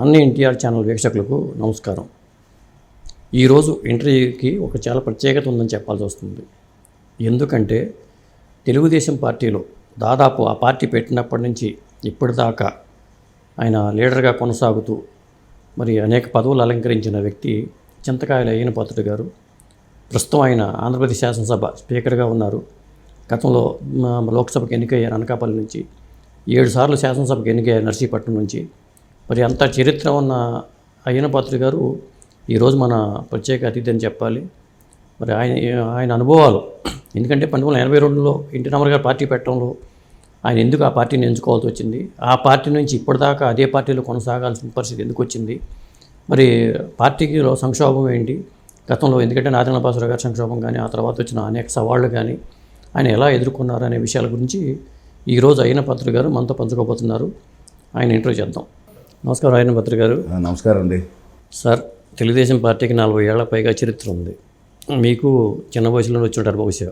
అన్ని ఎన్టీఆర్ ఛానల్ వీక్షకులకు నమస్కారం. ఈరోజు ఇంటర్వ్యూకి ఒక చాలా ప్రత్యేకత ఉందని చెప్పాల్సి వస్తుంది. ఎందుకంటే తెలుగుదేశం పార్టీలో దాదాపు ఆ పార్టీ పెట్టినప్పటి నుంచి ఇప్పటిదాకా ఆయన లీడర్గా కొనసాగుతూ మరి అనేక పదవులు అలంకరించిన వ్యక్తి చింతకాయల అయ్యన పాత్రుడు గారు ప్రస్తుతం ఆయన ఆంధ్రప్రదేశ్ శాసనసభ స్పీకర్గా ఉన్నారు. గతంలో లోక్సభకు ఎన్నికయ్యారు అనకాపల్లి నుంచి ఏడు సార్లు శాసనసభకు ఎన్నికయ్యారు నర్సీపట్నం నుంచి. మరి అంత చరిత్ర ఉన్న అయ్యనపాత్రి గారు ఈరోజు మన ప్రత్యేక అతిథి అని చెప్పాలి. మరి ఆయన ఆయన అనుభవాలు ఎందుకంటే పంతొమ్మిది వందల ఎనభై రెండులో ఎన్టీ రామారావు గారు పార్టీ పెట్టడంలో ఆయన ఎందుకు ఆ పార్టీని ఎంచుకోవాల్సి వచ్చింది? ఆ పార్టీ నుంచి ఇప్పటిదాకా అదే పార్టీలో కొనసాగాల్సిన పరిస్థితి ఎందుకు వచ్చింది? మరి పార్టీకి సంక్షోభం ఏంటి? గతంలో ఎందుకంటే నారాయణ బాసురావు గారి సంక్షోభం కానీ ఆ తర్వాత వచ్చిన అనేక సవాళ్ళు కానీ ఆయన ఎలా ఎదుర్కొన్నారు అనే విషయాల గురించి ఈరోజు అయిన పత్రిక గారు మనతో పంచుకోబోతున్నారు. ఆయన ఇంటర్వ్యూ చేద్దాం. నమస్కారం అయిన పత్రిక గారు. నమస్కారం అండి. సార్ తెలుగుదేశం పార్టీకి నలభై ఏళ్ళ పైగా చరిత్ర ఉంది. మీకు చిన్న వయసులో వచ్చి ఉంటారు బహుశా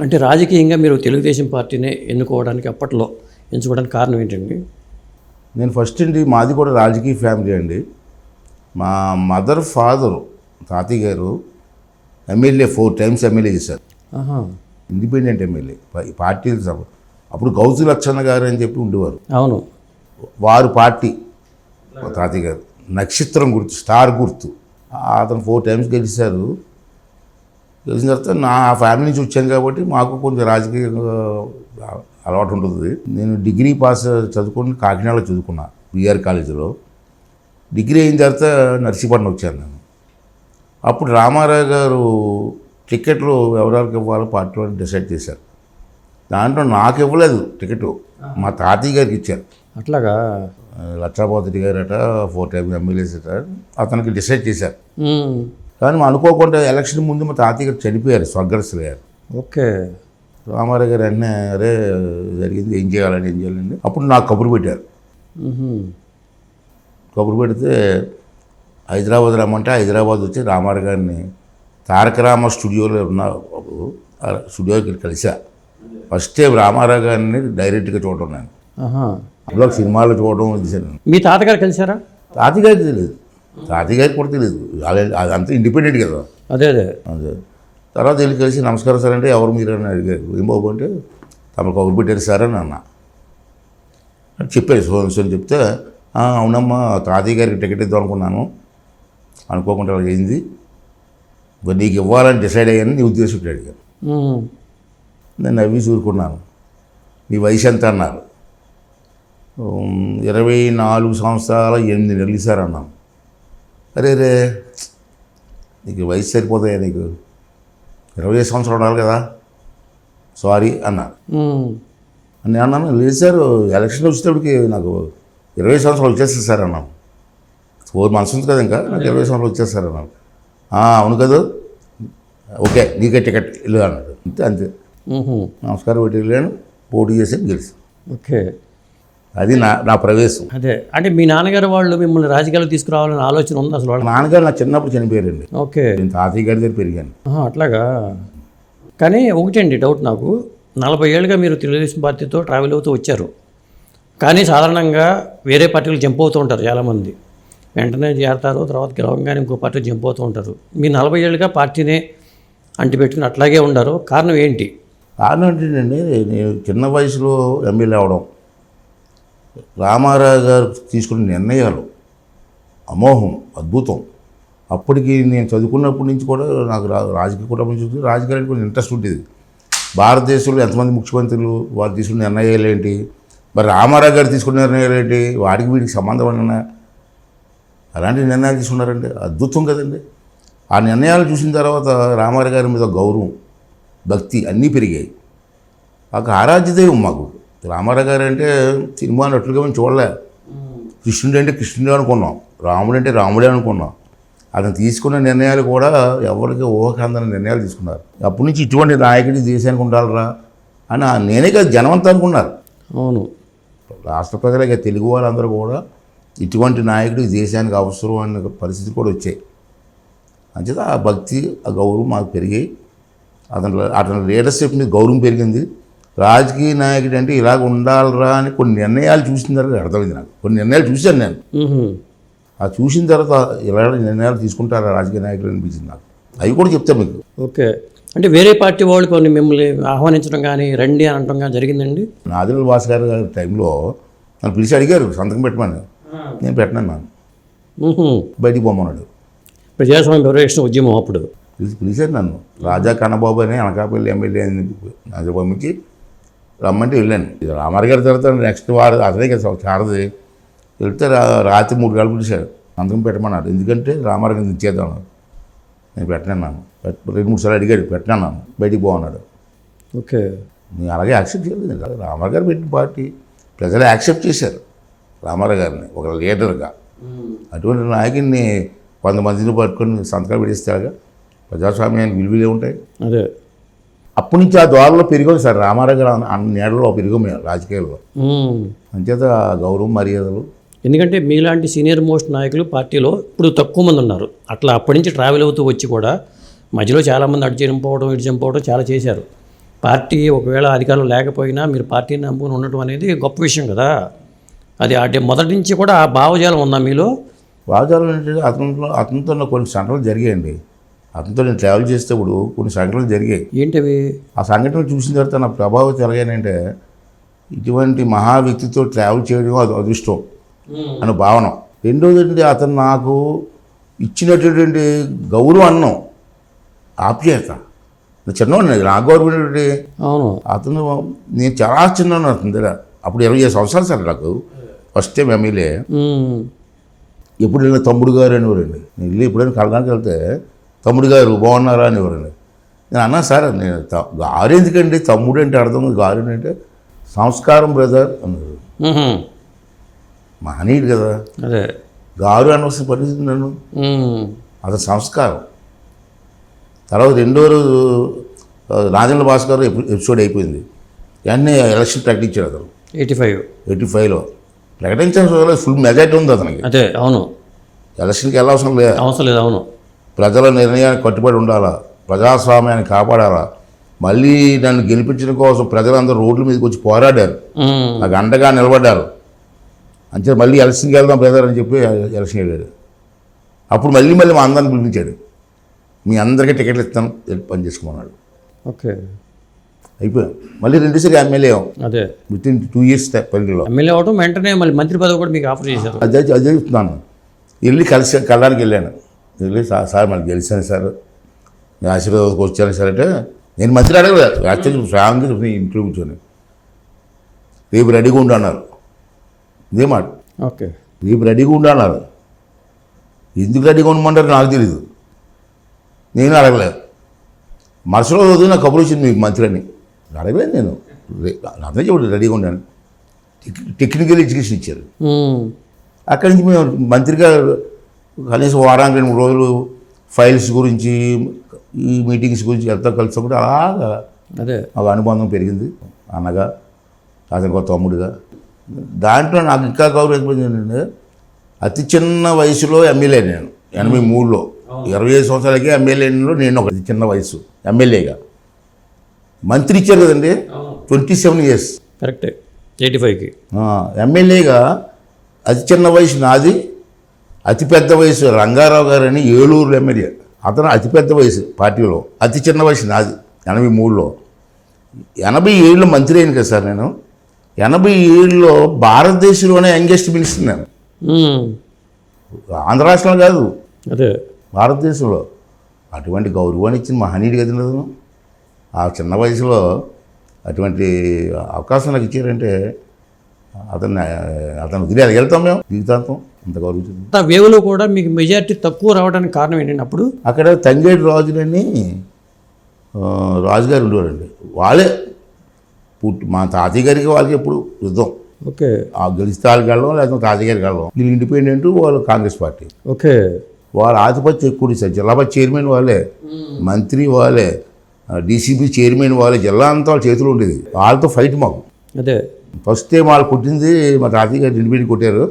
అంటే రాజకీయంగా మీరు తెలుగుదేశం పార్టీనే ఎన్నుకోవడానికి అప్పట్లో ఎంచుకోవడానికి కారణం ఏంటండి? నేను ఫస్ట్ అండి మాది కూడా రాజకీయ ఫ్యామిలీ అండి. మా మదర్ ఫాదర్ తాతయ్య గారు ఎమ్మెల్యే ఫోర్ టైమ్స్ ఎమ్మెల్యే చేశారు. Independent MLA. ప- పార్టీలు సభ అప్పుడు గౌతు లక్షణ గారు అని చెప్పి ఉండేవారు. అవును. వారు పార్టీ. మా తాతయ్య గారు. నక్షత్రం గుర్తు స్టార్ గుర్తు. అతను ఫోర్ టైమ్స్ గెలిచారు. గెలిచిన తర్వాత నా ఫ్యామిలీ నుంచి వచ్చాను కాబట్టి మాకు కొంచెం రాజకీయ అలవాటు ఉంటుంది. నేను డిగ్రీ పాస్ చదువుకుని కాకినాడలో చదువుకున్నా బీఆర్ కాలేజీలో. డిగ్రీ అయిన తర్వాత నర్సీపట్నం వచ్చాను నేను. అప్పుడు రామారావు గారు టికెట్లు ఎవరెవరికి ఇవ్వాలో పార్టీలో డిసైడ్ చేశారు. దాంట్లో నాకు ఇవ్వలేదు టికెట్. మా తాతయ్య గారికి ఇచ్చారు. అట్లాగా లక్షాపతి గారట ఫోర్ టైమ్స్ ఎమ్మెల్యేస్ అట అతనికి డిసైడ్ చేశారు. కానీ అనుకోకుండా ఎలక్షన్ ముందు మా తాతయ్య గారు చనిపోయారు స్వర్గస్థులు గారు. ఓకే. రామారావు గారు అన్నీ అరే జరిగింది ఏం చేయాలని ఏం చేయాలండి అప్పుడు నాకు కబురు పెట్టారు. కబురు పెడితే హైదరాబాద్ రమ్మంటే హైదరాబాద్ వచ్చి రామారావు గారిని తారక రామ స్టూడియోలో ఉన్న స్టూడియోకి కలిసా. ఫస్ట్ టైం రామారావు గారిని డైరెక్ట్గా చూడడం నేను. అందులో సినిమాలో చూడడం చేశాను మీ తాతగారు కలిసారా తాతయ్య గారికి తెలియదు. తాతయ్య గారికి కూడా తెలియదు. వాళ్ళ- అదంతా ఇండిపెండెంట్ కదా. అదే అదే. అదే. తర్వాత వెళ్ళి కలిసి నమస్కారం సార్ అంటే ఎవరు మీరు అని అడిగారు. ఏం బాబు అంటే తమకు కబురు పెట్టారు సార్ అని అన్న. అని చెప్పారు సో సో అని చెప్తే "ఆ, అవునమ్మా తాతయ్య గారికి టికెట్ ఇద్దాం అనుకున్నాను. అనుకోకుండా అలా అయింది. మరి నీకు ఇవ్వాలని డిసైడ్ అయ్యాను నీ ఉద్దేశం ఏంటి?" అడిగాను నేను నవ్వి చూరుకున్నాను నీ వయసు ఎంత అన్నారు. "ఉమ్, ఇరవై నాలుగు సంవత్సరాల ఎనిమిది నెలలు సార్ అన్నాను అరే రే నీకు వయసు సరిపోతాయా నీకు? ఇరవై ఐదు సంవత్సరాలు ఉండాలి కదా. సారీ అన్నారు నేను అన్నాను లేదు సార్ ఎలక్షన్ వచ్చేటప్పటికి నాకు ఇరవై సంవత్సరాలు వచ్చేస్తుంది సార్ అన్నాను ఫోర్ మంత్స్ ఉంది కదా ఇంకా నాకు ఇరవై సంవత్సరాలు వచ్చేస్తారు అన్నాను "ఆ, అవును కదా. ఓకే నీకే టికెట్ ఇల్లు అన్నాడు. అంతే అంతే. నమస్కారం పెట్టి వెళ్ళాను పోటీ చేసి గెలిచి. ఓకే. అది నా నా ప్రవేశం. అదే. అంటే మీ నాన్నగారు వాళ్ళు మిమ్మల్ని రాజకీయాలు తీసుకురావాలని ఆలోచన ఉంది అసలు వాళ్ళ నాన్నగారు నా చిన్నప్పుడు చనిపోయారండి. ఓకే. నేను తాతయ్య గారి దగ్గర పెరిగాను. అట్లాగా? కానీ ఒకటండి డౌట్ నాకు. నలభై ఏళ్ళుగా మీరు తెలుగుదేశం పార్టీతో ట్రావెల్ అవుతూ వచ్చారు. కానీ సాధారణంగా వేరే పార్టీలు జంప్ అవుతూ ఉంటారు చాలామంది. వెంటనే చేరతారు తర్వాత గెలవంగానే ఇంకో పార్టీ జంప్ అవుతూ ఉంటారు. మీ నలభై ఏళ్ళుగా పార్టీనే అంటిపెట్టుకుని అట్లాగే ఉండారు. కారణం ఏంటి? కారణం ఏంటంటే నేను చిన్న వయసులో ఎమ్మెల్యే అవడం. రామారావు గారు తీసుకున్న నిర్ణయాలు అమోహం అద్భుతం. అప్పటికి నేను చదువుకున్నప్పటి నుంచి కూడా నాకు రా రాజకీయ కుటుంబం చూసి రాజకీయాలకు కొంచెం ఇంట్రెస్ట్ ఉండేది. భారతదేశంలో ఎంతమంది ముఖ్యమంత్రులు వారు తీసుకున్న నిర్ణయాలు ఏంటి? మరి రామారావు గారు తీసుకున్న నిర్ణయాలు ఏంటి? వాడికి వీడికి సంబంధం అన్న అలాంటి నిర్ణయాలు తీసుకున్నారండి. అద్భుతం కదండి. ఆ నిర్ణయాలు చూసిన తర్వాత రామారావు గారి మీద గౌరవం భక్తి అన్నీ పెరిగాయి. ఒక ఆరాధ్యదైవం మాకు. రామారావు గారు అంటే సినిమా నటులుగా మేము చూడలే. కృష్ణుడు అంటే కృష్ణుడే అనుకున్నాం. రాముడు అంటే రాముడే అనుకున్నాం. అతను తీసుకున్న నిర్ణయాలు కూడా ఎవరికి ఊహకందని నిర్ణయాలు తీసుకున్నారు. అప్పటి నుంచి ఇటువంటి నాయకుడి దేశానికి ఉండాలరా అని నేనే కాదు జనమంతా అనుకున్నారు. అవును. రాష్ట్ర ప్రజలకి తెలుగు వాళ్ళందరూ కూడా ఇటువంటి నాయకుడు దేశానికి అవసరం అనే పరిస్థితి కూడా వచ్చాయి. అంచేత ఆ భక్తి ఆ గౌరవం మాకు పెరిగాయి. అతని అతని లీడర్షిప్ మీద గౌరవం పెరిగింది. రాజకీయ నాయకుడు అంటే ఇలాగ ఉండాలిరా అని కొన్ని నిర్ణయాలు చూసిన తర్వాత అర్థమైంది నాకు. కొన్ని నిర్ణయాలు చూశాను నేను. ఆ చూసిన తర్వాత ఇలా నిర్ణయాలు తీసుకుంటారా రాజకీయ నాయకులు అనిపించింది నాకు. అవి కూడా చెప్తాను మీకు. ఓకే. అంటే వేరే పార్టీ వాళ్ళు కొన్ని మిమ్మల్ని ఆహ్వానించడం కానీ రండి అని అనడం కానీ జరిగిందండి? నాదిల భాస్ గారు గారి టైంలో నన్ను పిలిచి అడిగారు సంతకం పెట్టమని. నేను పెట్టనన్నాను మ్హూ. బయటికి పోమన్నాడు. ప్రజాస్వామ్య పరిరక్షణ ఉద్యమం అప్పుడు. పిలిచి పిలిచారు నన్ను. రాజా కన్నబాబు అని అనకాపల్లి ఎమ్మెల్యే అని అది పంపించి రమ్మంటే వెళ్ళాను. ఇది రామారావు గారి తర్వాత నెక్స్ట్ వారు అతనే కదా చారది. వెళ్తే రాత్రి మూడు గంటలు పిలిచాడు సంతకం పెట్టమన్నాడు ఎందుకంటే రామారావు గారిని ఇచ్చేద్దాం నేను పెట్టనన్నాను పెట్ట రెండు మూడు సార్లు అడిగాడు పెట్టనన్నాను బయటికి పోన్నాడు ఓకే. నేను అలాగే యాక్సెప్ట్ చేయలేదు. రామారావు గారు పెట్టిన పార్టీ. ప్రజలు యాక్సెప్ట్ చేశారు రామారావు గారిని ఒక లీడర్గా. అటువంటి నాయకుడిని కొంతమందిని పట్టుకొని సంతకాలు పెడిస్తారుగా ప్రజాస్వామ్యానికి విలువలే ఉంటాయి అదే. అప్పటి నుంచి ఆ ద్వారంలో పెరిగాం సార్. రామారావు గారు నీడలో పెరిగాం మేము రాజకీయాల్లో. అంచేత గౌరవం మర్యాదలు. ఎందుకంటే మీలాంటి సీనియర్ మోస్ట్ నాయకులు పార్టీలో ఇప్పుడు తక్కువ మంది ఉన్నారు. అట్లా అప్పటి నుంచి ట్రావెల్ అవుతూ వచ్చి కూడా మధ్యలో చాలామంది అటు చనిపోవడం ఇటు చనిపోవడం చాలా చేశారు. పార్టీ ఒకవేళ అధికారం లేకపోయినా మీరు పార్టీని నమ్ముకుని ఉండటం అనేది గొప్ప విషయం కదా. అది అంటే మొదటి నుంచి కూడా ఆ భావజాలం ఉందా మీలో? వాదాలు ఏంటంటే అతనితో అతనితో కొన్ని సంఘటనలు జరిగాయండి. అతనితో నేను ట్రావెల్ చేసేటప్పుడు కొన్ని సంఘటనలు జరిగాయి. ఏంటివి? ఆ సంఘటనలు చూసిన తర్వాత నా ప్రభావం ఎలాగైనంటే ఇటువంటి మహా వ్యక్తితో ట్రావెల్ చేయడం అది అదృష్టం అనే భావన. రెండోది ఏంటంటే అతను నాకు ఇచ్చినటువంటి గౌరవం అన్నం ఆప్యాయత. నేను చిన్నవాడిని నా గౌరవం ఏంటి అవును. అతను నేను చాలా చిన్న అతని దగ్గర. అప్పుడు ఇరవై ఐదు సంవత్సరాలు సార్ నాకు. First time MLA hmm. ఎప్పుడు వెళ్ళిన తమ్ముడు గారు అనేవారండి నేను వెళ్ళి ఎప్పుడైనా కలడానికి వెళ్తే తమ్ముడు గారు బాగున్నారా అనేవారండి నేను అన్నా సార్ నేను త- గారు ఎందుకండి? తమ్ముడు అంటే అర్థం గారు అంటే సంస్కారం బ్రదర్ అన్నారు. మహనీయుడు కదా. అదే. గారు అనవలసిన పరిస్థితి నన్ను. అతని సంస్కారం. తర్వాత రెండో రోజు రాజేంద్ర భాస్కర్ ఎపి- ఎపిసోడ్ అయిపోయింది. వెంటనే ఎలక్షన్ ప్రకటించాడు అతను. Eighty five. ఎయిటీ ఫైవ్లో. ప్రకటించిన ఫుల్ మెజార్టీ ఉంది అతనికి. అదే అవును. ఎలక్షన్కి వెళ్ళవసరం లేదు. అవసరం లేదు అవును. ప్రజల నిర్ణయానికి కట్టుబడి ఉండాలా? ప్రజాస్వామ్యాన్ని కాపాడాలా? మళ్ళీ నన్ను గెలిపించడం కోసం ప్రజలందరూ రోడ్ల మీదకి వచ్చి పోరాడారు. నాకు అండగా నిలబడ్డారు. అంతే మళ్ళీ ఎలక్షన్కి వెళ్దాం బ్రదర్ అని చెప్పి ఎలక్షన్ వెళ్ళాడు అప్పుడు మళ్ళీ మళ్ళీ మా అందరిని పిలిపించాడు. మీ అందరికీ టికెట్లు ఇస్తాను. పని చేసుకోమన్నాడు ఓకే. అయిపోయాం? మళ్ళీ రెండుసారి ఎమ్మెల్యే అదే. విత్ ఇన్ టూ ఇయర్స్ పరిధిలో. ఎమ్మెల్యే అవడం వెంటనే మళ్ళీ మంత్రి పదవి కూడా మీకు ఆఫర్ చేశారు. అదే అదే చెప్తున్నాను. వెళ్ళి కలిసి కళ్ళడానికి వెళ్ళాను. వెళ్ళి సార్? సార్ మళ్ళీ గెలిచాను సార్. మీ ఆశీర్వాదం వచ్చాను సార్ అంటే నేను మంత్రి అడగలేదు. యాక్చువల్లీ ఫ్రాంక్గా చెప్పి ఇంట్లో కూర్చొని. రేపు రెడీగా ఉండు అన్నారు. ఇదే మాట. ఓకే. రేపు రెడీగా ఉండు అన్నారు. ఎందుకు రెడీగా ఉండమంటారు నాకు తెలియదు నేను అడగలేదు మరుసలో రోజు నాకు కబురు వచ్చింది మీకు మంత్రి అని అడగలేదు నేను. అర్థం చెప్పండి రెడీగా ఉండాను టెక్- టెక్నికల్ ఎడ్యుకేషన్ ఇచ్చారు. అక్కడి నుంచి మేము మంత్రిగా కనీసం వారానికి రెండు మూడు రోజులు ఫైల్స్ గురించి ఈ మీటింగ్స్ గురించి వెళ్తా కలిసినప్పుడు అలాగా అదే. ఒక అనుబంధం పెరిగింది అన్నగా అతనికి ఒక తమ్ముడుగా. దాంట్లో నాకు ఇంకా గౌరవం ఏంటంటే అతి చిన్న వయసులో ఎమ్మెల్యే నేను ఎనభై మూడులో. ఇరవై ఐదు సంవత్సరాలకే ఎమ్మెల్యేలో నేను ఒక అతి చిన్న వయసు ఎమ్మెల్యేగా మంత్రి ఇచ్చారు కదండి? Twenty seven years. కరెక్టే. ఎయిటీ ఫైవ్కి. ఎమ్మెల్యేగా అతి చిన్న వయసు నాది అతిపెద్ద వయసు రంగారావు గారు అని ఏలూరు ఎమ్మెల్యే. అతను అతిపెద్ద వయసు పార్టీలో. అతి చిన్న వయసు నాది ఎనభై మూడులో. ఎనభై ఏళ్ళు మంత్రి అయింది కదా సార్ నేను. ఎనభై ఏళ్ళలో భారతదేశంలోనే యంగెస్ట్ మినిస్టర్ నేను. ఆంధ్ర రాష్ట్రంలో కాదు. అదే. భారతదేశంలో. అటువంటి గౌరవాన్ని ఇచ్చిన మహనీయుడు కదా నేను. ఆ చిన్న వయసులో అటువంటి అవకాశం నాకు ఇచ్చారంటే అతన్ని అతను వదిలి వెళ్తాం మేము జీవితాంతం అంత గౌరవించింది ఆ వేవ్లో కూడా మీకు మెజారిటీ తక్కువ రావడానికి కారణం ఏంటంటే అప్పుడు? అక్కడ తంగేడు రాజులని రాజుగారు ఉండేవారండి. వాళ్ళే పుట్టి మా తాతయ్య గారికి వాళ్ళకి ఎప్పుడు యుద్ధం. ఓకే. ఆ గెలిస్తే వెళ్ళడం లేకపోతే తాతయ్య గారికి వెళ్ళడం వీళ్ళు ఇండిపెండెంట్ వాళ్ళు కాంగ్రెస్ పార్టీ. ఓకే. వాళ్ళ ఆధిపత్యం ఎక్కువ సార్ జిల్లా చైర్మన్ వాళ్ళే మంత్రి వాళ్ళే డీసీబీ చైర్మన్ వాళ్ళే జిల్లా అంతా వాళ్ళ చేతిలో ఉండేది. వాళ్ళతో ఫైట్ మాకు. అదే. ఫస్ట్ టైం వాళ్ళు కొట్టింది మా తాతయ్య గారు ఇండిపెండెంట్ కొట్టారు.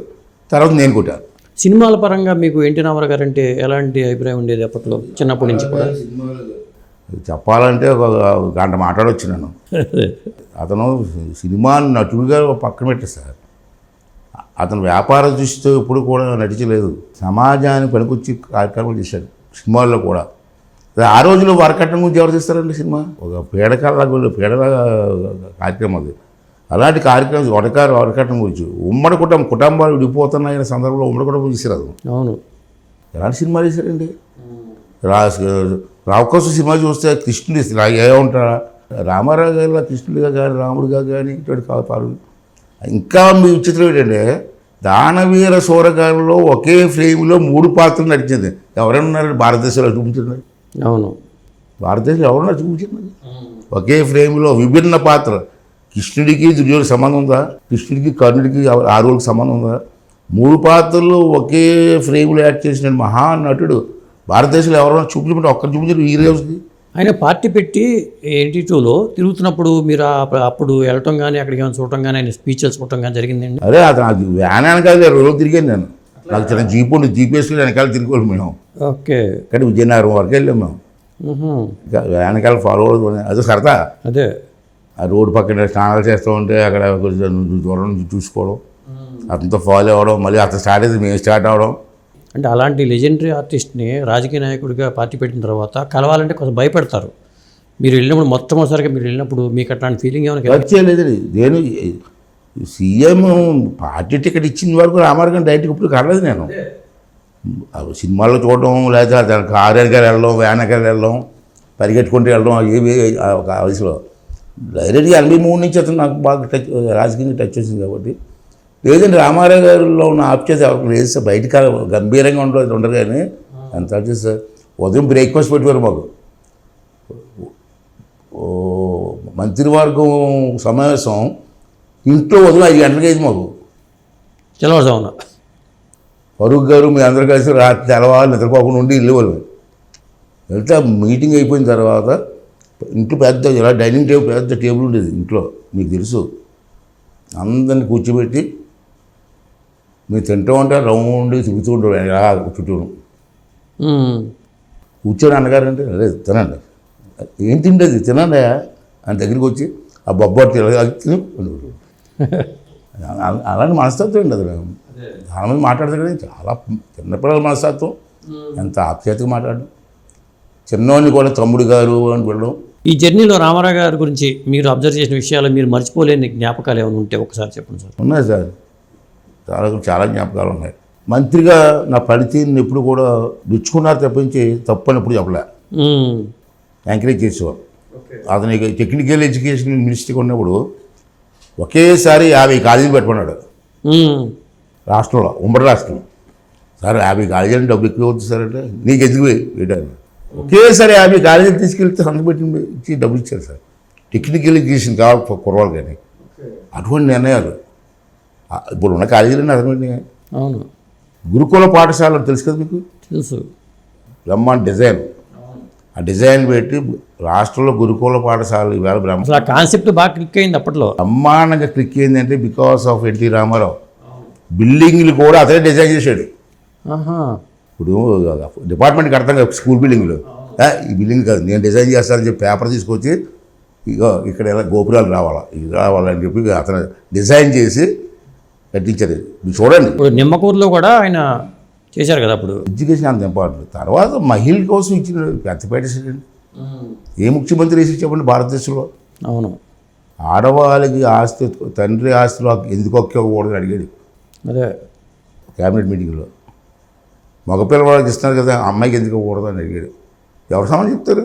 తర్వాత నేను కొట్టాను. సినిమాల పరంగా మీకు ఎన్టీ రామారావు గారు అంటే ఎలాంటి అభిప్రాయం ఉండేది అప్పట్లో చిన్నప్పటి నుంచి కూడా? చెప్పాలంటే ఒక గంట మాట్లాడవచ్చు నేను అతను సినిమా నటుడిగా పక్కన పెట్టారు సార్. అతను వ్యాపార దృష్టితో ఎప్పుడు కూడా నటించలేదు. సమాజానికి పనికొచ్చి కార్యక్రమాలు చేశాడు సినిమాల్లో కూడా. ఆ రోజుల్లో వరకట్నం గురించి ఎవరు చేస్తారండి సినిమా? ఒక పీడకల పీడల కార్యక్రమం అది. అలాంటి కార్యక్రమం వడకారు వరకట్నం గురించి. ఉమ్మడి కుటుంబం కుటుంబాలు విడిపోతున్నాయనే సందర్భంలో ఉమ్మడి కుటుంబం అది అవును. ఎలాంటి సినిమాలు వేశారండి రా రావకోసం సినిమా చూస్తే కృష్ణుడు ఇలా ఏ ఉంటారా రామారావు గారిలా కృష్ణుడిగా కానీ రాముడిగా కానీ ఇటువంటి కాపాడు ఇంకా మీ విచిత్రం ఏంటంటే దానవీర సూరగారిలో ఒకే ఫ్రేమ్లో మూడు పాత్రలు నడిచింది ఎవరైనా ఉన్నారు భారతదేశంలో చూపించండి అవును. భారతదేశంలో ఎవరున్నా చూపించండి ఒకే ఫ్రేమ్లో విభిన్న పాత్ర కృష్ణుడికి దుర్యోధన సంబంధం ఉందా? కృష్ణుడికి కర్ణుడికి ఆరుగురికి సంబంధం ఉందా? మూడు పాత్రలు ఒకే ఫ్రేమ్లో యాక్ట్ చేసిన మహానటుడు భారతదేశంలో ఎవరైనా చూపించమంటే ఒక్కరు చూపించారు ఈ రోజుకి. ఆయన పార్టీ పెట్టి ఎన్టీ టూలో తిరుగుతున్నప్పుడు మీరు ఆ- అప్పుడు వెళ్ళటం కానీ అక్కడికి ఏమైనా చూడటం కానీ ఆయన స్పీచెస్ చూడటం కానీ జరిగిందండి? అరే అతను అది వ్యాన్ వెనకాల రోజు తిరిగాను నేను. నాకు చిన్న జీప్ ఉండి జీప్ వేసుకుని వెనకాల తిరిగి మేము. ఓకే. కానీ విజయనగరం వరకు వెళ్ళాం మేము. మ్హూ. వెనకాల ఫాలో అదే సరదా. అదే. ఆ రోడ్డు పక్కన స్నానాలు చేస్తూ ఉంటే అక్కడ కొంచెం దూరం నుంచి చూసుకోవడం. అతనితో ఫాలో అవ్వడం మళ్ళీ అతను స్టార్ట్ అయితే మేము స్టార్ట్ అవ్వడం అంటే అలాంటి లెజెండరీ ఆర్టిస్ట్ని రాజకీయ నాయకుడిగా పార్టీ పెట్టిన తర్వాత కలవాలంటే కొంచెం భయపెడతారు. మీరు వెళ్ళినప్పుడు మొట్టమొదటిసారిగా మీరు వెళ్ళినప్పుడు మీకు అట్లాంటి ఫీలింగ్ ఏమైనా కలిగిందా? వచ్చేలేదండి నేను సీఎం పార్టీ టికెట్ ఇచ్చిన వరకు రామారావు డైరెక్ట్గా ఇప్పుడు కడలేదు నేను. ఆ సినిమాల్లో చూడడం లేదా దాని కారు వెనకాల వెళ్ళడం వ్యాన్ వెనకాల వెళ్ళడం పరిగెట్టుకుంటూ వెళ్ళడం ఏవి వయసులో. డైరెక్ట్గా ఎనభై మూడు నుంచి అతను నాకు బాగా టచ్ రాజకీయంగా టచ్ వచ్చింది కాబట్టి. లేదంటే రామారావు గారిలో ఉన్న ఆప్చేత ఎవరికి లేదు సార్. బయట కాదు గంభీరంగా ఉండదు ఉండరు కానీ అంత వచ్చేసి సార్. ఉదయం బ్రేక్ఫాస్ట్ పెట్టేవారు మాకు. ఓ మంత్రివర్గం సమావేశం ఇంట్లో ఉదయం ఐదు గంటలకి అయింది మాకు. తెల్లవారుజామున ఫరూక్ గారు మీ అందరు కలిసి రాత్రి తెల్లవారు నిద్రపోకుండా ఉండి ఇల్లు వాళ్ళు వెళ్తే మీటింగ్ అయిపోయిన తర్వాత ఇంట్లో పెద్ద ఇలా డైనింగ్ టేబుల్ పెద్ద టేబుల్ ఉండేది ఇంట్లో మీకు తెలుసు. అందరిని కూర్చోబెట్టి మీరు తింటూ ఉంటే రౌండ్ తిరుగుతూ ఉంటారు ఇలా చుట్టూ మ్మ్. కూర్చొని అన్నగారు అంటే లేదు తినండి. ఏం తిండేది? తినండి. అని దగ్గరికి వచ్చి ఆ బొబ్బట్టు ఇలా అలాంటి మనస్తత్వం అండి అది చాలా మంది మాట్లాడతారు కానీ చాలా చిన్నపిల్లల మనస్తత్వం. ఎంత ఆప్యాయతగా మాట్లాడడం. చిన్నవాడిని కూడా తమ్ముడు గారు అని పిలవడం. ఈ జర్నీలో రామారావు గారి గురించి మీరు అబ్జర్వ్ చేసిన విషయాలు మీరు మర్చిపోలేని జ్ఞాపకాలు ఏమైనా ఉంటే ఒకసారి చెప్పండి సార్. ఉన్నాయి సార్. చాలా చాలా జ్ఞాపకాలు ఉన్నాయి. మంత్రిగా నా పనితీరుని ఎప్పుడు కూడా మెచ్చుకున్నారు తప్పించి తప్పు అని ఎప్పుడు చెప్పలే. ఎంకరేజ్ చేసేవారు అతనికి టెక్నికల్ ఎడ్యుకేషన్ మినిస్టర్గా ఉన్నప్పుడు ఒకేసారి యాభై కాలేజీలు పెట్టుకున్నాడు. రాష్ట్రంలో ఉమ్మడి రాష్ట్రం. సార్ యాభై కాలేజీలు డబ్బు ఎక్కువ అవుతుంది సార్ అంటే నీకు ఎందుకు వేయడానికి ఒకేసారి యాభై కాలేజీలు తీసుకెళ్తే సంతకం పెట్టి ఇచ్చి డబ్బులు ఇచ్చారు సార్. టెక్నికల్ ఎడ్యుకేషన్ కావాలి కుర్రవాళ్ళు కానీ. అటువంటి నిర్ణయాలు. ఇప్పుడు ఉన్న కాలేజీలు అటువంటి అవును. గురుకుల పాఠశాలలు తెలుసు కదా మీకు? తెలుసు. బ్రహ్మాండ డిజైన్. ఆ డిజైన్ పెట్టి రాష్ట్రంలో గురుకుల పాఠశాలలు ఈవేళ బ్రహ్మ ఆ కాన్సెప్ట్ బాగా క్లిక్ అయింది అప్పట్లో. బ్రహ్మాండంగా క్లిక్ అయిందంటే బికాస్ ఆఫ్ ఎన్టీ రామారావు. బిల్డింగ్లు కూడా అతనే డిజైన్ చేశాడు. ఇప్పుడు డిపార్ట్మెంట్ కడతాం కదా స్కూల్ బిల్డింగ్లు. ఈ బిల్డింగ్ కాదు నేను డిజైన్ చేస్తానని చెప్పి పేపర్ తీసుకొచ్చి ఇగో ఇక్కడ ఎలా గోపురాలు రావాలా ఇది రావాలని చెప్పి అతను డిజైన్ చేసి కట్టించారు మీరు చూడండి. ఇప్పుడు నిమ్మకూరులో కూడా ఆయన చేశారు కదా అప్పుడు? ఎడ్యుకేషన్ అంత ఇంపార్టెంట్. తర్వాత మహిళల కోసం ఇచ్చిన పెద్దపేట ఏ ముఖ్యమంత్రి వేసి చెప్పండి భారతదేశంలో? అవును. ఆడవాళ్ళకి ఆస్తి తండ్రి ఆస్తిలో ఎందుకు ఒక్కకూడదని అడిగాడు. అదే. క్యాబినెట్ మీటింగ్లో. మగపిల్లవాళ్ళకి ఇస్తున్నారు కదా అమ్మాయికి ఎందుకు ఇవ్వకూడదు అని అడిగాడు. ఎవరు సమాధానం చెప్తారు?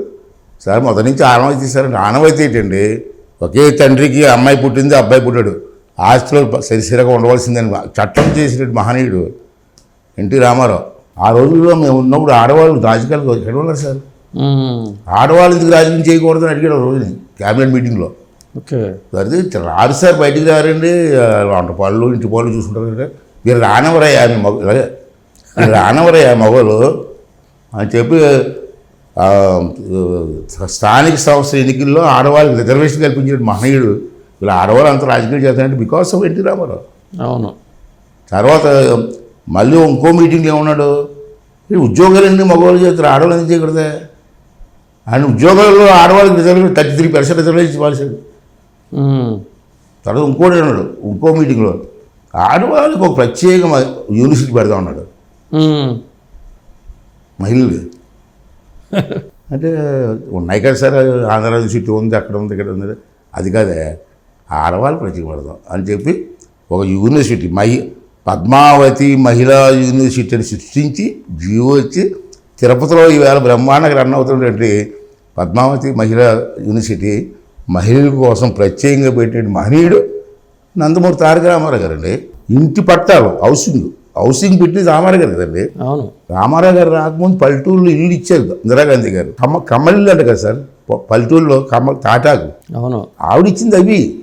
సరే మొదటి నుంచి ఆనవాయితీ తీశారండి ఆనవాయితీ ఏంటండి? ఒకే తండ్రికి అమ్మాయి పుట్టింది అబ్బాయి పుట్టాడు. ఆస్తిలో సరిసిరగా ఉండవలసిందని చట్టం చేసినట్టు మహనీయుడు ఎన్టీ రామారావు. ఆ రోజుల్లో మేము ఉన్నప్పుడు ఆడవాళ్ళు రాజకీయాలకు ఉన్నారు సార్? మ్మ్. ఆడవాళ్ళు ఎందుకు రాజకీయం చేయకూడదని అడిగాడు ఆ రోజుని క్యాబినెట్ మీటింగ్లో. ఓకే. సరే రారు సార్ బయటికి రారండి వంట పళ్ళు ఇంటి పళ్ళు చూసుకుంటారు మీరు రానవరయ్యా మీ మగ ఇలాగే, మీరు రానవరయ్యా మగలు. అని చెప్పి స్థానిక సంస్థ ఎన్నికల్లో ఆడవాళ్ళకి రిజర్వేషన్ కల్పించిన మహనీయుడు. ఇలా ఆడవాళ్ళు అంత రాజకీయం చేస్తారంటే బికాస్ ఆఫ్ ఎన్టీ రామారావు. అవును. తర్వాత మళ్ళీ ఇంకో మీటింగ్ ఏమన్నాడు? ఉద్యోగాలన్నీ మగవాళ్ళు చేస్తారు ఆడవాళ్ళు ఎందుకు చేయకూడదే? ఆయన ఉద్యోగాల్లో ఆడవాళ్ళకి reserve thirty three percent reservation um. తర్వాత ఇంకోటి అన్నాడు ఇంకో మీటింగ్లో ఆడవాళ్ళకి ఒక ప్రత్యేక మ- యూనివర్సిటీ పెడదాం అన్నాడు. ఉమ్. Hmm. మహిళలు. అంటే ఉన్నాయి కదా సార్ ఆంధ్ర యూనివర్సిటీ ఉంది అక్కడ ఉంది ఇక్కడ ఉంది. అది కాదే ఆడవాళ్ళు ప్రత్యేక అని చెప్పి ఒక యూనివర్సిటీ మహి పద్మావతి మహిళా యూనివర్సిటీని సృష్టించి జీవో వచ్చి తిరుపతిలో ఈవేళ బ్రహ్మాండంగా రన్ అవుతున్నటువంటి పద్మావతి మహిళా యూనివర్సిటీ మహిళల కోసం ప్రత్యేకంగా పెట్టిన మహనీయుడు నందమూరి తారక రామారావు గారండి. ఇంటి పట్టాలు హౌసింగ్. హౌసింగ్ పెట్టింది రామారావు గారు కదండి? అవును. రామారావు గారు రాకముందు పల్లెటూరులో ఇల్లు ఇచ్చారు ఇందిరాగాంధీ గారు. కమ్మ కమ్మల ఇల్లు అంట కదా సార్? పల్లెటూరులో కమ్మ తాటాకు. అవును. ఆవిడ ఇచ్చింది అవి.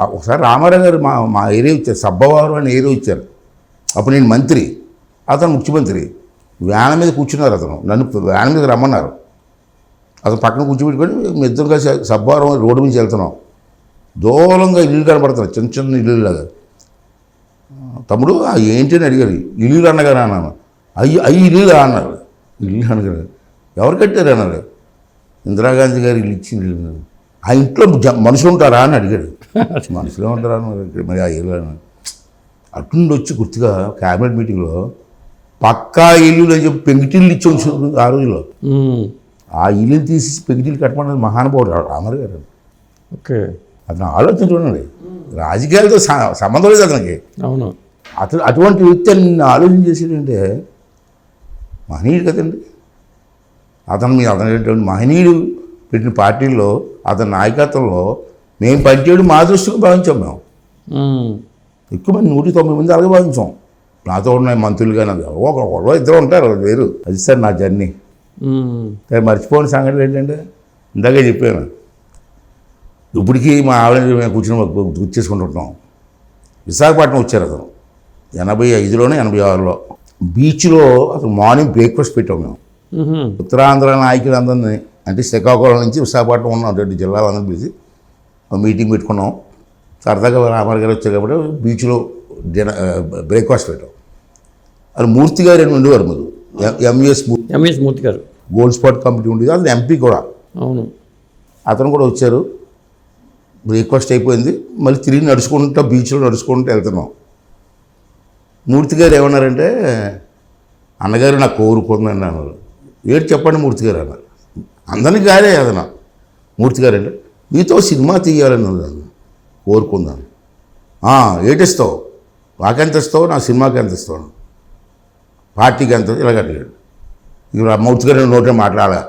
ఒకసారి రామారావు గారు మా మా ఏరియా ఇచ్చారు. సబ్బవారు అని ఏరియా ఇచ్చారు. అప్పుడు నేను మంత్రి. అతను ముఖ్యమంత్రి. వ్యాన్ మీద కూర్చున్నారు అతను. నన్ను వ్యాన్ మీద రమ్మన్నారు. అతను పక్కన కూర్చోబెట్టుకొని మేము ఇద్దరం కలిసి సబ్బవారం రోడ్డు నుంచి వెళ్తున్నాం. దూరంగా ఇల్లు కనబడుతున్నాయి. చిన్న చిన్న ఇల్లు లాగా తమ్ముడు ఏంటి అని అడిగారు. ఇల్లు అన్నగారు అన్నాను. అయ్యి అయ్యి ఇల్లు అన్నారు ఇల్లు అనగారు ఎవరు కట్టారు? అన్నారు ఇందిరాగాంధీ గారు ఇల్లు ఇచ్చింది ఇల్లు ఆ ఇంట్లో జ- మనుషులు ఉంటారా? అని అడిగాడు. మనుషులు ఉంటారా? అని మరి ఆ ఇల్లు అని అటుండి వచ్చి గుర్తుగా క్యాబినెట్ మీటింగ్లో పక్కా ఇల్లు అని చెప్పి పెంకిటిల్లు ఇచ్చి ఉంచారు ఆ రోజులో. ఆ ఇల్లు తీసి పెంకిటిల్లు కట్టమన్నది మహానుభావుడు రామారావు గారు. ఓకే. అతను ఆలోచన చూడండి. రాజకీయాలతో సంబంధం లేదు అతనికి. అవును. అతను అటువంటి వ్యక్తి అని నిన్ను ఆలోచన చేసేటంటే మహనీయుడు కదండి. అతను మీ అతను మహనీయుడు పెట్టిన పార్టీల్లో అతని నాయకత్వంలో మేము పనిచేయడం మా దృష్టిగా భావించాం మేము. ఎక్కువ మంది నూట తొంభై మంది అలాగే భావించాం. నాతో ఉన్న మంత్రులు కానీ ఒక ఇద్దరు ఉంటారు వేరు. అది సార్ నా జర్నీ. కానీ మర్చిపోని సంగతి ఏంటంటే ఇందాకే చెప్పాను. ఇప్పటికీ మా ఆవిడ మేము కూర్చుని గుర్తు చేసుకుంటుంటాం విశాఖపట్నం వచ్చారు అతను. ఎనభై ఐదులోనే ఎనభై ఆరులో. బీచ్లో అతను మార్నింగ్ బ్రేక్ఫాస్ట్ పెట్టాం మేము. ఉత్తరాంధ్ర నాయకులందరినీ అంటే శ్రీకాకుళం నుంచి విశాఖపట్నం ఉన్న రెండు జిల్లాలందరూ పిలిచి మీటింగ్ పెట్టుకున్నాం. సరదాగా రామారావు గారు వచ్చారు కాబట్టి బీచ్లో డిన బ్రేక్ఫాస్ట్ పెట్టాం. అది మూర్తి గారు అని ఉండేవారు మీరు ఎంఎస్ ఎంఎస్ మూర్తి గారు. గోల్డ్ స్పాట్ కమిటీ ఉండేది. అతను ఎంపీ కూడా. అవును. అతను కూడా వచ్చారు. బ్రేక్ఫాస్ట్ అయిపోయింది. మళ్ళీ తిరిగి నడుచుకుంటూ బీచ్లో నడుచుకుంటూ వెళ్తున్నాం. మూర్తి గారు ఏమన్నారంటే అన్నగారు నాకు కోరుకుందని అన్నారు. ఏడు చెప్పండి మూర్తి గారు అన్నారు. అందరికి గారే అదన మూర్తి గారు అంటే మీతో సినిమా తీయాలని అన్నాను. కోరుకుందాను ఏటిస్తావు? నాకెంత ఇస్తావు? నా సినిమాకి ఎంత ఇస్తావు? పార్టీకి ఎంత? ఇలాగ అడిగాడు. ఇక మూర్తి గారు నోటే మాట్లాడాలి?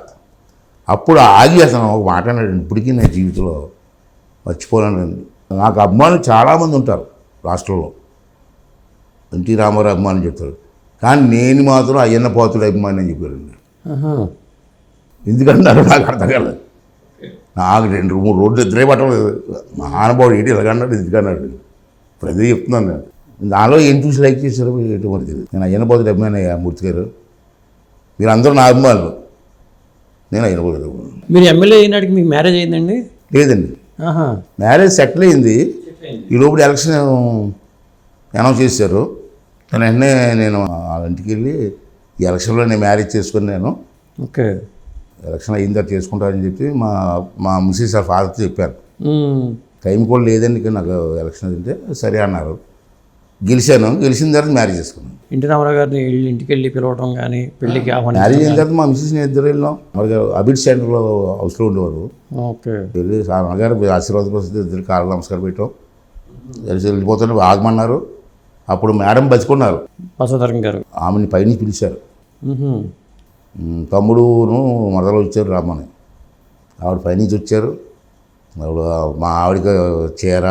అప్పుడు ఆగి అతను ఒక మాట అన్నాడు. ఇప్పటికీ నా జీవితంలో మర్చిపోలేను నాకు అభిమానులు చాలామంది ఉంటారు రాష్ట్రంలో. ఎన్టీ రామారావు అభిమాని చెప్తారు కానీ నేను మాత్రం అయ్యన్న పోతుడు అభిమాని అని చెప్పారండి. ఎందుకంటారు నాకు అర్థం కాలేదు. నాకు రెండు మూడు రోడ్లు ఇద్దరే పట్టలేదు మహానుభావుడు ఏంటి ఇలాగన్నాడు ఎందుకన్నాడు? ఇప్పుడు అదే చెప్తున్నాను నేను. నాలో ఏం చూసి లైక్ చేశారో ఏంటో మరి తెలియదు. నేను అయ్యన్న పోతుడు అభిమాని అయ్యా మూర్తి గారు. మీరందరూ నా అభిమానులు. నేను అయ్యన్న పోతుడు మీరు ఎమ్మెల్యే అయినాడికి మీకు మ్యారేజ్ అయిందండి? లేదండి. మ్యారేజ్ సెటిల్ అయింది. ఈ లోపల ఎలక్షన్ అనౌన్స్ చేశారు. కానీ వెంటనే నేను వాళ్ళ ఇంటికి వెళ్ళి ఎలక్షన్లో నేను మ్యారేజ్ చేసుకుని నేను ఓకే. ఎలక్షన్ అయిన తర్వాత చేసుకుంటానని చెప్పి మా మా మిస్సెస్ ఆ ఫాదర్తో చెప్పాను. ఉమ్. టైం కూడా లేదండి నాకు ఎలక్షన్ అంటే సరే అన్నారు. గెలిచాను. గెలిచిన తర్వాత మ్యారేజ్ చేసుకున్నాను. ఎన్టీ రామారావు గారిని ఇంటికి వెళ్ళి పిలవటం కానీ పెళ్ళికి మ్యారేజ్ అయిన తర్వాత మా మిస్సెస్ నేను ఇద్దరు వెళ్ళాం. మరి అబిడ్ సెంటర్లో హౌస్లో ఉండేవారు. ఓకే. వెళ్ళి నాన్నగారు ఆశీర్వాద పరిస్థితి ఇద్దరు కాళ్ళ నమస్కారం పెట్టాం. వెళ్ళిపోతుంటే ఆగమన్నారు. అప్పుడు మేడం బతికున్నారు. బసవతారకం గారు. ఆమెని పైనుంచి పిలిచారు. తమ్ముడును మరదలు వచ్చారు రమ్మని. ఆవిడ పైనుంచి వచ్చారు. ఆవిడ మా ఆవిడకి చీర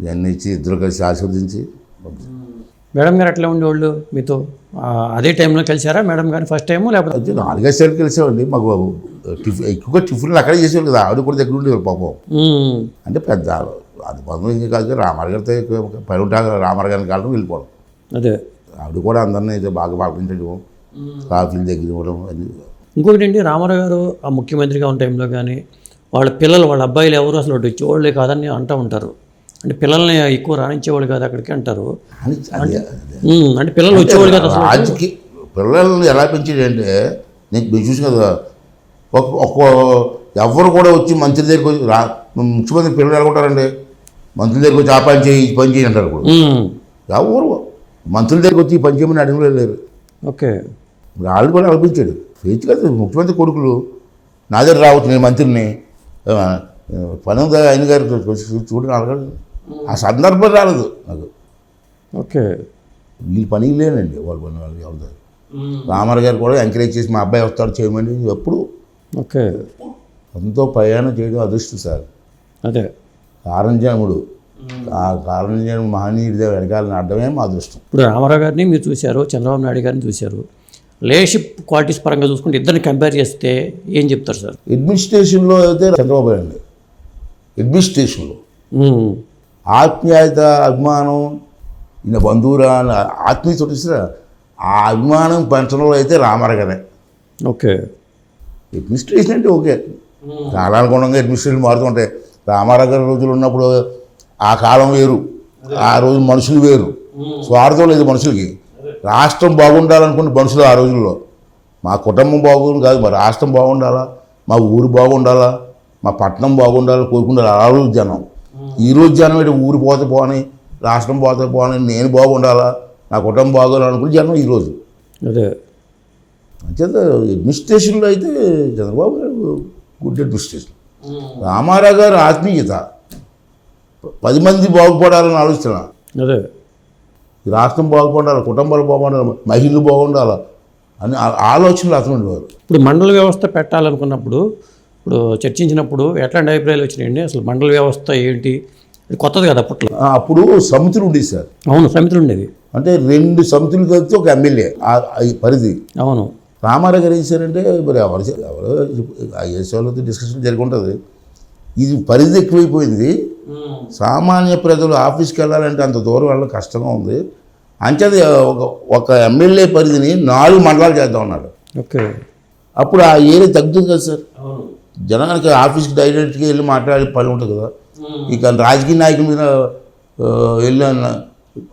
ఇవన్నీ ఇచ్చి ఇద్దరు కలిసి ఆశీర్వదించి. మేడం గారు ఎట్లా ఉండేవాళ్ళు? మీతో అదే టైంలో కలిసారా మేడం గారిని ఫస్ట్ టైము లేకపోతే? నాలుగైదు సార్లు కలిసామండి మాకు టిఫిన్ ఎక్కువగా టిఫిన్లు అక్కడే చేసేవాళ్ళు కదా. ఆవిడ కూడా దగ్గర ఉండేవారు పాపం. అంటే పెద్ద అది బంధువు ఇంకా కాదు రామారావు గారితో ఎక్కువ పని ఉంటా రామారావు గారిని కావడం వెళ్ళిపోవడం అదే. ఆవిడ కూడా అందరినీ అయితే బాగా పాల్గొంచడం కాఫీలు దగ్గర ఇవ్వడం అది ఇంకొకటి ఏంటి రామారావు గారు ఆ ముఖ్యమంత్రిగా ఉన్న టైంలో కానీ వాళ్ళ పిల్లలు వాళ్ళ అబ్బాయిలు ఎవరు అసలు అటు వచ్చేవాళ్ళే కాదని అంటూ ఉంటారు. అంటే పిల్లల్ని ఎక్కువ రాణించేవాళ్ళు కాదు అక్కడికి అంటారు. అంటే పిల్లలు వచ్చేవాళ్ళు కాదు రాజకీయ పిల్లల్ని ఎలా పెంచేది అంటే నేను మీరు చూసి కదా ఒక ఒక్క ఎవరు కూడా వచ్చి మంత్రి దగ్గరికి వచ్చి రా ముఖ్యమంత్రి పిల్లలు ఎలాగుంటారండి మంత్రి దగ్గరికి వచ్చి ఆ పని చేయి ఈ పని చేయి అంటారు ఇప్పుడు. ఎవరు మంత్రుల దగ్గరికి వచ్చి ఈ పని చేయమని అడిగిన లేరు ఓకే. వాళ్ళు కూడా అనిపించాడు. ఫేచ్ కదా ముఖ్యమంత్రి కొడుకులు. నా దగ్గర రావచ్చు నేను మంత్రిని. పని ఆయన గారు చూడని అడగడు ఆ సందర్భం రాలేదు నాకు. ఓకే. వీళ్ళు పని లేనండి వాళ్ళు పని వాళ్ళు ఎవరు రామారావు గారు కూడా ఎంకరేజ్ చేసి మా అబ్బాయి వస్తాడు చేయమని ఎప్పుడు. ఓకే. ఎంతో ప్రయాణం చేయడం అదృష్టం సార్. అదే. కారంజాముడు. ఆ కారంజాముడు మహనీయుడి వెనకాలని అడ్డమే మా అదృష్టం. ఇప్పుడు రామారావు గారిని మీరు చూశారు చంద్రబాబు నాయుడు గారిని చూశారు. లీడర్షిప్ క్వాలిటీస్ పరంగా చూసుకుంటే ఇద్దరిని కంపేర్ చేస్తే ఏం చెప్తారు సార్? అడ్మినిస్ట్రేషన్లో అయితే చంద్రబాబు అండి అడ్మినిస్ట్రేషన్లో. ఆత్మీయత అభిమానం ఈయన బంధువురా అని ఆత్మీయత చూస్తే ఆ అభిమానం పెంచడంలో అయితే రామారావు గారే. ఓకే. అడ్మినిస్ట్రేషన్ అంటే ఓకే. కాలానుగుణంగా అడ్మినిస్ట్రేషన్ మారుతుంటాయి రామారావు గారి రోజులు ఉన్నప్పుడు ఆ కాలం వేరు. ఆ రోజు మనుషులు వేరు. స్వార్థం లేదు మనుషులకి. రాష్ట్రం బాగుండాలనుకున్న మనుషులు ఆ రోజుల్లో. మా కుటుంబం బాగుంది కాదు మా రాష్ట్రం బాగుండాలా? మా ఊరు బాగుండాలా? మా పట్టణం బాగుండాలి కోరుకుండాలి. ఆ రోజు జనం. ఈ రోజు జనం ఏంటి ఊరు పోతే పోని రాష్ట్రం పోతే పోని నేను బాగుండాలా? నా కుటుంబం బాగోవాలి అనుకుని జనం ఈరోజు అదే. అంచేత అడ్మినిస్ట్రేషన్లో అయితే చంద్రబాబు గారు గుడ్ అడ్మినిస్ట్రేషన్ రామారావు గారు ఆత్మీయత. పది మంది బాగుపడాలని ఆలోచన. అదే. రాష్ట్రం బాగుపడాలి కుటుంబాలు బాగుండాలి మహిళలు బాగుండాలి అని ఆలోచనలు అతను ఉండేవారు. ఇప్పుడు మండల వ్యవస్థ పెట్టాలనుకున్నప్పుడు ఇప్పుడు చర్చించినప్పుడు ఎట్లాంటి అభిప్రాయాలు వచ్చినాయండి? అసలు మండల వ్యవస్థ ఏంటి? కొత్తది కదా అప్పట్లో. అప్పుడు సమితులు ఉండేది సార్. అవును సమితులు ఉండేది అంటే రెండు సమితులు కలిసి ఒక ఎమ్మెల్యే. పరిధి. అవును. రామారావు గారు ఏం చేశారంటే మరి ఎవరు ఎవరో ఐఎస్ వాళ్ళతో డిస్కషన్ జరిగి ఉంటుంది ఇది పరిధి ఎక్కువైపోయింది. సామాన్య ప్రజలు ఆఫీస్కి వెళ్ళాలంటే అంత దూరం వెళ్ళడం కష్టంగా ఉంది. అంచేది ఒక ఒక ఎమ్మెల్యే పరిధిని నాలుగు మండలాలు చేద్దాం అన్నాడు. ఓకే. అప్పుడు ఆ ఏరియా తగ్గుతుంది కదా సార్. జనానికి ఆఫీస్కి డైరెక్ట్గా వెళ్ళి మాట్లాడే పని ఉంటుంది కదా. ఇక రాజకీయ నాయకుల మీద వెళ్ళి అన్న-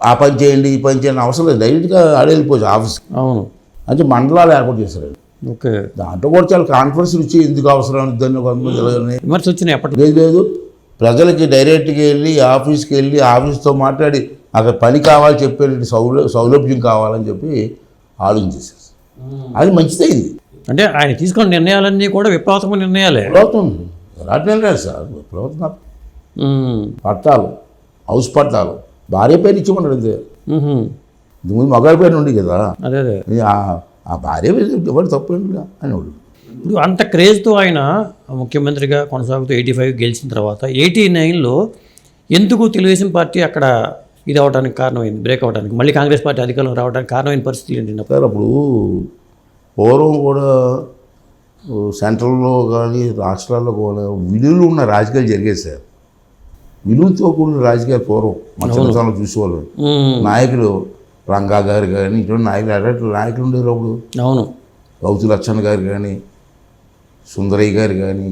ఆ పని చేయండి ఈ పని చేయండి అవసరం లేదు. డైరెక్ట్గా ఆడే వెళ్ళిపోవచ్చు ఆఫీస్కి అవును. అంటే మండలాలు ఏర్పాటు చేశారు. ఓకే. దాంట్లో కూడా చాలా కాన్ఫరెన్స్ ఇచ్చి ఎందుకు అవసరం దాన్ని. విమర్శ వచ్చినాయి అప్పట్లో లేదు లేదు. ప్రజలకి డైరెక్ట్గా వెళ్ళి ఆఫీస్కి వెళ్ళి ఆఫీస్తో మాట్లాడి అక్కడ పని కావాలి చెప్పే సౌల సౌలభ్యం కావాలని చెప్పి ఆలోచించేసారు అది మంచిదైంది. అంటే ఆయన తీసుకున్న నిర్ణయాలన్నీ కూడా విప్లవాత్మక నిర్ణయాలే. ప్రభుత్వం ఎలాంటి లేదు సార్ ప్రభుత్వం. పట్టాలు హౌస్ పట్టాలు భార్య పేరు ఇచ్చుకున్నాడు అంతే ఇంతకుముందు మగాడి పేరు ఉంది కదా. అదే అదే. ఆ- భార్య ఎవరు తప్పు అనేవాడు ఇప్పుడు అంత క్రేజ్తో ఆయన ముఖ్యమంత్రిగా కొనసాగుతూ ఎయిటీ ఫైవ్ గెలిచిన తర్వాత ఎయిటీ నైన్లో ఎందుకు తెలుగుదేశం పార్టీ అక్కడ ఇది అవడానికి కారణమైంది బ్రేక్ అవ్వడానికి మళ్ళీ కాంగ్రెస్ పార్టీ అధికారంలో రావడానికి కారణమైన పరిస్థితులు ఏంటి సార్ అప్పుడు పూర్వం కూడా సెంట్రల్లో కానీ రాష్ట్రాల్లో కూడా విలువలు ఉన్న రాజకీయాలు జరిగేది సార్. విలువతో కూడిన రాజకీయాలు పూర్వం మన చిన్నతనంలో చూసేవాళ్ళం. నాయకులు రంగా గారు కానీ ఇటువంటి నాయకులు అటువంటి నాయకులు ఉండేవారు అప్పుడు అవును. రౌతు లచ్చన్ గారు కానీ సుందరయ్య గారు కానీ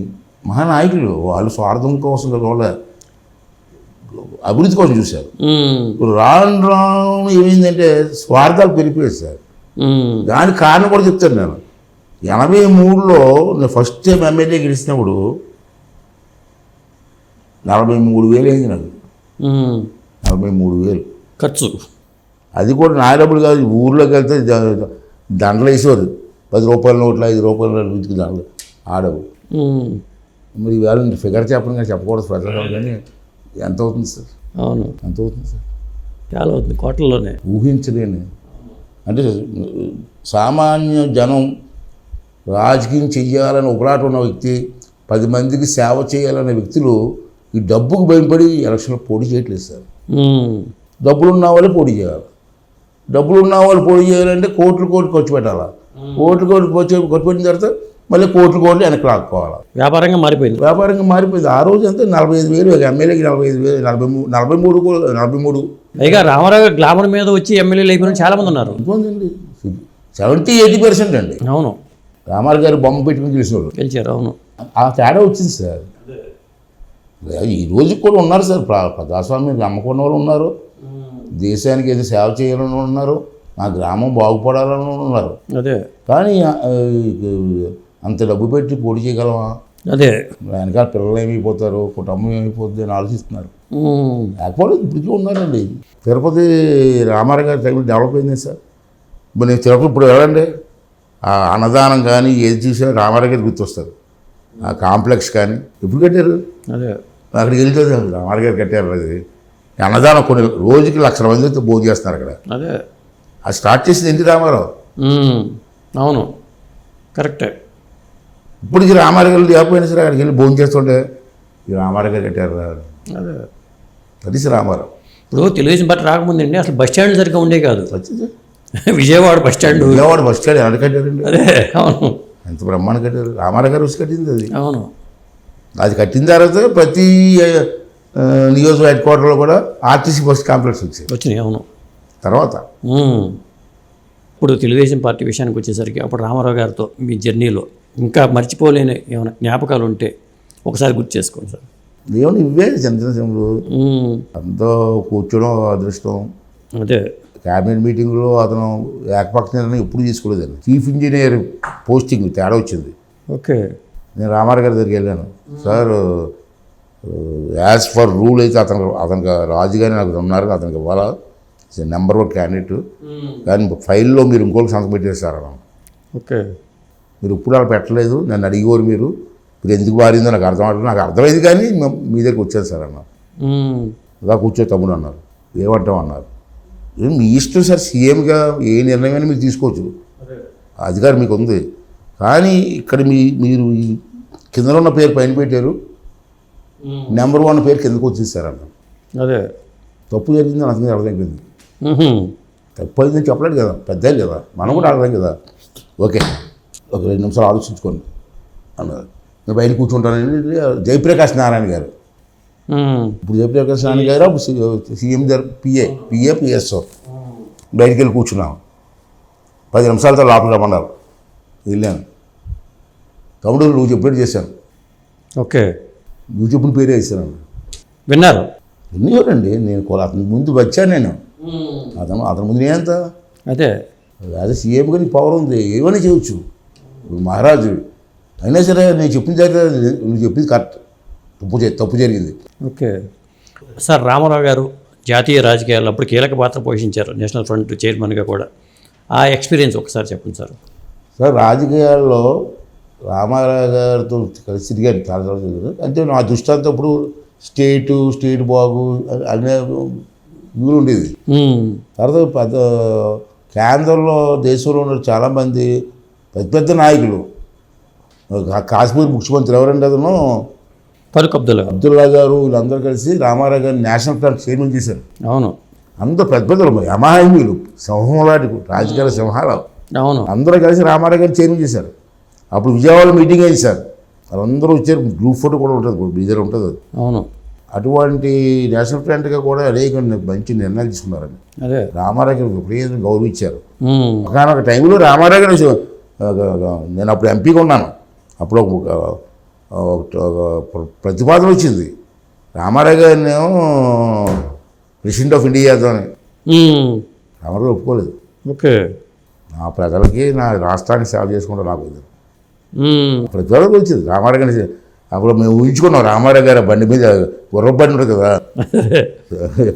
మహానాయకులు. వాళ్ళు స్వార్థం కోసం వాళ్ళ అభివృద్ధి కోసం చూశారు. ఇప్పుడు రాను రాను ఏమైందంటే స్వార్థాలు పెరిగిపోయాయి సార్. దానికి కారణం కూడా చెప్తాను నేను. ఎనభై మూడులో నేను ఫస్ట్ టైం ఎమ్మెల్యే గెలిచినప్పుడు నలభై మూడు వేలు అయింది నాకు. నలభై మూడు వేలు. ఖర్చు. అది కూడా నా డబ్బులు కాదు ఊర్లోకి వెళ్తే దండలు వేసేవారు. పది రూపాయల నోట్లు ఐదు రూపాయల నోట్లు వీటికి దండలు ఆడవు. మరి ఈవేళ ఫిగర్ చెప్పడం కానీ చెప్పకూడదు ప్రజలు కానీ ఎంత అవుతుంది సార్? అవును. ఎంత అవుతుంది సార్? చాలా అవుతుంది కోటల్లోనే. ఊహించలేని. అంటే సామాన్య జనం రాజకీయం చెయ్యాలని ఒకలాట ఉన్న వ్యక్తి పది మందికి సేవ చేయాలనే వ్యక్తులు ఈ డబ్బుకు భయపడి ఎలక్షన్లో పోటీ చేయట్లేదు సార్. డబ్బులు ఉన్న వాళ్ళే పోటీ చేయాలి. డబ్బులు ఉన్న వాళ్ళు పోటీ చేయాలంటే కోట్లు కోట్లు ఖర్చు పెట్టాలి? కోట్లు కోట్లు ఖర్చు ఖర్చు పెట్టిన తర్వాత మళ్ళీ కోట్లు కోట్లు వెనక్కి లాక్కోవాలి? వ్యాపారంగా మారిపోయింది. వ్యాపారంగా మారిపోయింది. ఆ రోజు అంతే నలభై ఐదు వేలు ఎమ్మెల్యేకి నలభై ఐదు వేలు నలభై మూడు నలభై మూడు కూడా నలభై మూడు. పైగా రామారావు గారి గ్లామర్ మీద వచ్చి ఎమ్మెల్యేలు అయిపోయిన చాలా మంది ఉన్నారు సెవెంటీ ఎయిటీ పర్సెంట్ అండి. అవును. రామారావు గారు బొమ్మ పెట్టుకుని గెలిచినోళ్ళు. గెలిచారు అవును. ఆ తేడా వచ్చింది సార్. ఈ రోజు కూడా ఉన్నారు సార్. ప్ర- ప్రజాస్వామ్యం నమ్మకున్న వాళ్ళు ఉన్నారు. దేశానికి ఏదో సేవ చేయాలని ఉన్నారు మా గ్రామం బాగుపడాలని ఉన్నారు. అదే. కానీ అంత డబ్బు పెట్టి పోటీ చేయగలమా? అదే. వెనకాల పిల్లలు ఏమైపోతారు కుటుంబం ఏమైపోతుంది అని ఆలోచిస్తున్నారు. లేకపోతే ఇప్పటికీ ఉన్నారండి. తిరుపతి రామారావు గారి టైంలో డెవలప్ అయింది సార్. ఇప్పుడు నేను తిరుపతి ఇప్పుడు వెళ్ళండి. ఆ అన్నదానం కానీ ఏది చూసినా రామారావు గారు గుర్తొస్తారు. ఆ కాంప్లెక్స్ కానీ ఎప్పుడు కట్టారు? అదే. అక్కడికి వెళ్తే రామారావు గారు కట్టారు అది. అన్నదానం కొన్ని రోజుకి లక్షల మందితో భోజనం చేస్తున్నారు అక్కడ. అదే. అది స్టార్ట్ చేసింది ఎన్టీ రామారావు. అవును. కరెక్టే. ఇప్పటికి రామారావు గారు లేకపోయినా సరే అక్కడికి వెళ్ళి భోజనం చేస్తుంటే ఈ రామారావు గారు కట్టారు. అదే. అది రామారావు. ఇప్పుడు తెలుగుదేశం పార్టీ రాకముందండి అసలు బస్ స్టాండ్ సరిగ్గా ఉండే కాదు. Vijayawada bus stand. Vijayawada bus stand ఎలా కట్టారండి? అదే అవును. ఎంత బ్రహ్మాండ కట్టారు. రామారావు గారు కట్టింది అది. అవును. అది కట్టిన తర్వాత ప్రతి నియోజక హెడ్ క్వార్టర్లో కూడా ఆర్టీసీ బస్ కాంప్లెక్స్ వచ్చాయి. వచ్చినాయి అవును. తర్వాత. ఇప్పుడు తెలుగుదేశం పార్టీ విషయానికి వచ్చేసరికి అప్పుడు రామారావు గారితో మీ జర్నీలో ఇంకా మర్చిపోలేని ఏమైనా జ్ఞాపకాలు ఉంటే ఒకసారి గుర్తు చేసుకోండి సార్. దేవుని ఇవే ఉమ్, అంతా కూర్చోడం అదృష్టం. అదే. క్యాబినెట్ మీటింగ్లో అతను ఏకపక్ష నిర్ణయం ఎప్పుడు తీసుకోలేదండి. చీఫ్ ఇంజనీర్ పోస్టింగ్ తేడా వచ్చింది. ఓకే. నేను రామారావు గారి దగ్గరికి వెళ్ళాను. సార్ యాజ్ ఫర్ రూల్ అయితే అతను అతనికి రాజుగానే నాకు ఉన్నారు అతనికి ఇవ్వాలా? నెంబర్ వన్ క్యాండిడేట్ కానీ ఫైల్లో మీరు ఇంకోటి సంతకం పెట్టేశారు అన్నాను ఓకే. మీరు ఇప్పుడు అలా పెట్టలేదు నన్ను అడిగేవారు మీరు. మీరు ఎందుకు మారిందో నాకు అర్థం అవ్వట్లేదు. నాకు అర్థమైంది కానీ మ- దగ్గరికి వచ్చాను సార్ అన్నారు ఇలా కూర్చో తమ్ముడు అన్నారు. ఏమంటాం అన్నారు. "ఏం మీ ఇష్టం సార్ సీఎంగా ఏ నిర్ణయమైనా మీరు తీసుకోవచ్చు? అధికారం మీకు ఉంది కానీ ఇక్కడ మీ మీరు ఈ కింద ఉన్న పేరు పైన పెట్టారు. నెంబర్ వన్ పేరు కిందకు వచ్చేసారు అదే. తప్పు జరిగింది నాకు మీద అర్థమైపోయింది ఉహుం, తప్పు అయిందని చెప్పలేదు కదా పెద్ద కదా మనం కూడా అర్థం కదా. ఓకే ఒక రెండు నిమిషాలు ఆలోచించుకోండి అన్నారు నేను బయట కూర్చుంటానని జయప్రకాష్ నారాయణ గారు. ఇప్పుడు జయప్రకాష్ నారాయణ గారు అప్పుడు సీఎం గారు పిఏ పిఏ పిఎస్ఓ. బయటికి వెళ్ళి కూర్చున్నాం. పది నిమిషాలతో లోపలికి రమ్మన్నారు. వెళ్ళాను. తమ్ముడు నువ్వు చెప్పినట్టు చేశాను. ఓకే. నువ్వు చెప్పిన పేరే వేసాను విన్నారు? ఎన్నివరండి నేను అతని ముందు వచ్చాను నేను. అతను అతని ముందు నేనంత అదే. అదే సీఎం గారి పవర్ ఉంది. ఏమైనా చేయొచ్చు. ఇప్పుడు మహారాజు అయినా సరే నేను చెప్పిన దగ్గర నువ్వు చెప్పింది కరెక్ట్. తప్పు తప్పు జరిగింది. ఓకే. సార్ రామారావు గారు జాతీయ రాజకీయాల్లో అప్పుడు కీలక పాత్ర పోషించారు నేషనల్ ఫ్రంట్ చైర్మన్గా కూడా. ఆ ఎక్స్పీరియన్స్ ఒకసారి చెప్పండి సార్. సార్ రాజకీయాల్లో రామారావు గారితో కలిసి తిరిగాను చాలా తిరిగాను అంటే నా దృష్టి అంతా ఇప్పుడు స్టేటు స్టేట్ బాగు అనే ఇవి ఉండేది. తర్వాత పెద్ద కేంద్రంలో దేశంలో ఉన్న చాలామంది పెద్ద పెద్ద నాయకులు. కాశ్మీర్ ముఖ్యమంత్రి ఎవరంటే అతను? ఫరూక్ అబ్దుల్లా. గారు అబ్దుల్లా గారు వీళ్ళందరూ కలిసి రామారావు గారిని నేషనల్ ఫ్రంట్ చైర్మన్ చేశారు. అవును. అందరూ పెద్ద పెద్దలు యమాహిమీలు సింహం లాంటి రాజకీయ సింహాలు. అవును. అందరూ కలిసి రామారావు గారిని చైర్మన్ చేశారు. అప్పుడు విజయవాడలో మీటింగ్ అయింది సార్. వాళ్ళందరూ వచ్చారు. గ్రూప్ ఫోటో కూడా ఉంటుంది. దగ్గర ఉంటుంది అది. అవును. అటువంటి నేషనల్ ఫ్రంట్గా కూడా అనేక మంచి నిర్ణయాలు తీసుకున్నారండి. అదే. రామారావు గారికి విపరీతంగా గౌరవించారు. ఒకనొక టైంలో రామారావు గారు నేను అప్పుడు ఎంపీగా ఉన్నాను. అప్పుడు ఒక ఒక- ఒక ప్ర- ప్రతిపాదన వచ్చింది. రామారావు ఏమో ప్రెసిడెంట్ ఆఫ్ ఇండియా చేద్దామని. రామారావు గారు ఒప్పుకోలేదు. ఓకే. నా ప్రజలకి నా రాష్ట్రానికి సేవ చేసుకుంటా నాకు ఉమ్, ప్రతిపాదన వచ్చింది. రామారావు గారి అప్పుడు మేము ఊహించుకున్నాం. రామారావు గారు ఆ బండి మీద గుర్ర బండి ఉంటుంది కదా.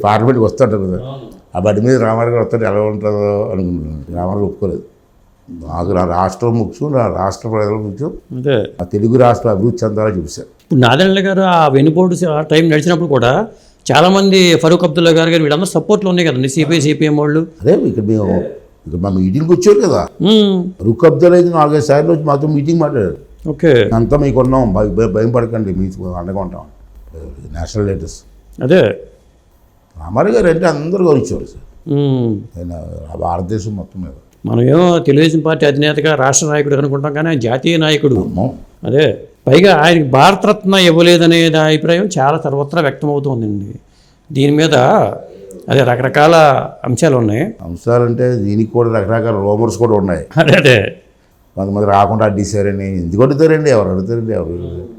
పార్లమెంట్కి వస్తుంటారు కదా. ఆ బండి మీద రామారావు గారు వస్తుంటే ఎలా ఉంటుందో అనుకున్నాను రామారావు ఒప్పుకోలేదు. నాకు నా రాష్ట్రం ముఖ్యం నా రాష్ట్ర ప్రజల ముఖ్యం ఆ తెలుగు రాష్ట్ర అభివృద్ధి చెందాలని చూశారు ఇప్పుడు నాదెండ్ల గారు ఆ వెనుపోటు ఆ టైం నడిచినప్పుడు కూడా చాలామంది ఫరూక్ అబ్దుల్లా గారు కానీ వీళ్ళందరూ సపోర్ట్లో ఉన్నాయి కదండి సిపిఐ సిపిఎం వాళ్ళు. అదే ఇక్కడ మేము ఇక్కడ మా మీటింగ్కి వచ్చారు కదా. రుక్ అబ్దుల్ అయితే నాలుగైదు సార్లు వచ్చి మాతో మీటింగ్ మాట్లాడారు. ఓకే. అంతా మీకు ఉన్నాం భయ- పడకండి మీకు అండగా ఉంటాం. నేషనల్ లీడర్స్ అదే. రామారావు గారు అంటే అందరూ గౌరవించేవారు సార్. భారతదేశం మొత్తం మీద. మనం ఏమో తెలుగుదేశం పార్టీ అధినేతగా రాష్ట్ర నాయకుడు అనుకుంటాం కానీ ఆయన జాతీయ నాయకుడు. అదే. పైగా ఆయనకి భారతరత్న ఇవ్వలేదనే అభిప్రాయం చాలా సర్వత్రా వ్యక్తమవుతోందండి. దీని మీద అదే రకరకాల అంశాలు ఉన్నాయి. అంశాలంటే దీనికి కూడా రకరకాల రోమర్స్ కూడా ఉన్నాయి. అదే అదే. కొంతమంది రాకుండా అడ్డీసారని ఎందుకు అడుగుతారండి? ఎవరు అడుగుతారండి? ఎవరు